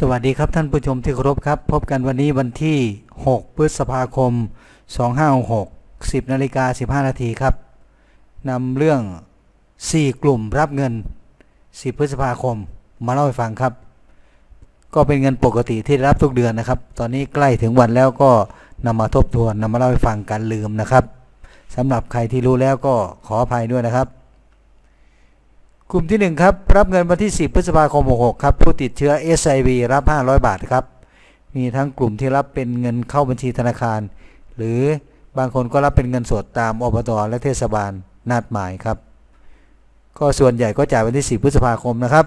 สวัสดีครับท่านผู้ชมที่เคารพครับ พบกันวันนี้วันที่ 6 พฤษภาคม 2566 10นาฬิกา15 นาทีครับนำเรื่อง 4 กลุ่มรับเงิน 10 พฤษภาคม มาเล่าให้ฟังครับ ก็เป็นเงินปกติที่รับทุกเดือนนะครับ ตอนนี้ใกล้ถึงวันแล้วก็นำมาทบทวนนำมาเล่าให้ฟังกันลืมนะครับสำหรับใครที่รู้แล้วก็ขออภัยด้วยนะครับ กลุ่มที่ 1 ครับ รับเงินวันที่ 10 พฤษภาคม 66 ครับ ผู้ติดเชื้อ SIV รับ 500 บาทครับ มีทั้งกลุ่มที่รับเป็นเงินเข้าบัญชีธนาคาร หรือบางคนก็รับเป็นเงินสดตามอบตและเทศบาลนัดหมายครับ ก็ส่วนใหญ่ก็จ่ายวันที่ 10 พฤษภาคมนะครับ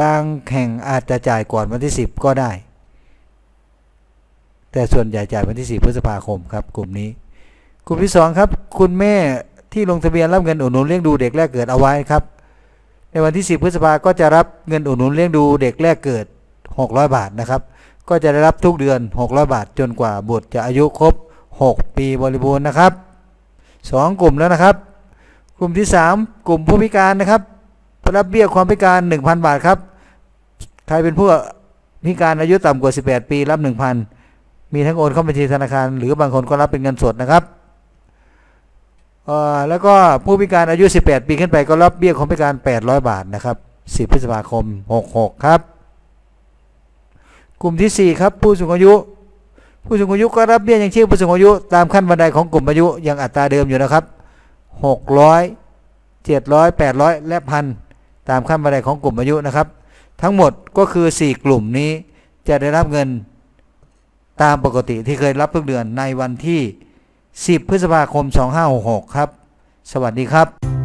บางแห่งอาจจะจ่ายก่อนวันที่ 10 ก็ได้ แต่ส่วนใหญ่จ่ายวันที่ 10 พฤษภาคมครับ กลุ่มนี้ กลุ่มที่ 2 ครับ คุณแม่ ที่ลงทะเบียนรับเงินอุดหนุนเลี้ยงดูเด็กแรกเกิดเอาไว้ครับ ในวันที่ 10 พฤษภาก็จะรับเงินอุดหนุนเลี้ยงดูเด็กแรกเกิด 600 บาทนะครับ ก็จะได้รับทุกเดือน 600 บาท จนกว่าบุตรจะอายุครบ 6 ปีบริบูรณ์นะครับ 2 กลุ่มแล้วนะครับ กลุ่มที่ 3 กลุ่มผู้พิการนะครับรับเบี้ยความพิการ 1,000 บาทครับ ใครเป็นผู้พิการอายุต่ำกว่า 18 ปีรับ 1,000 มีทั้งโอนเข้าบัญชีธนาคาร หรือบางคนก็รับเป็นเงินสดนะครับ แล้วก็ผู้พิการอายุ 18 ปีขึ้นไปก็รับเบี้ยคนพิการ 800 บาทนะครับ 10 พฤษภาคม 66 ครับ กลุ่มที่ 4 ครับ ผู้สูงอายุ ผู้สูงอายุก็รับเบี้ยยังชีพผู้สูงอายุตามขั้นบันไดของกลุ่มอายุยังอัตราเดิมอยู่นะครับ 600 700 800 และพันตามขั้นบันไดของกลุ่มอายุนะครับ ทั้งหมดก็คือ 4 กลุ่มนี้จะได้รับเงินตามปกติที่เคยรับทุกเดือนในวันที่ 10 พฤษภาคม 2566 ครับ สวัสดีครับ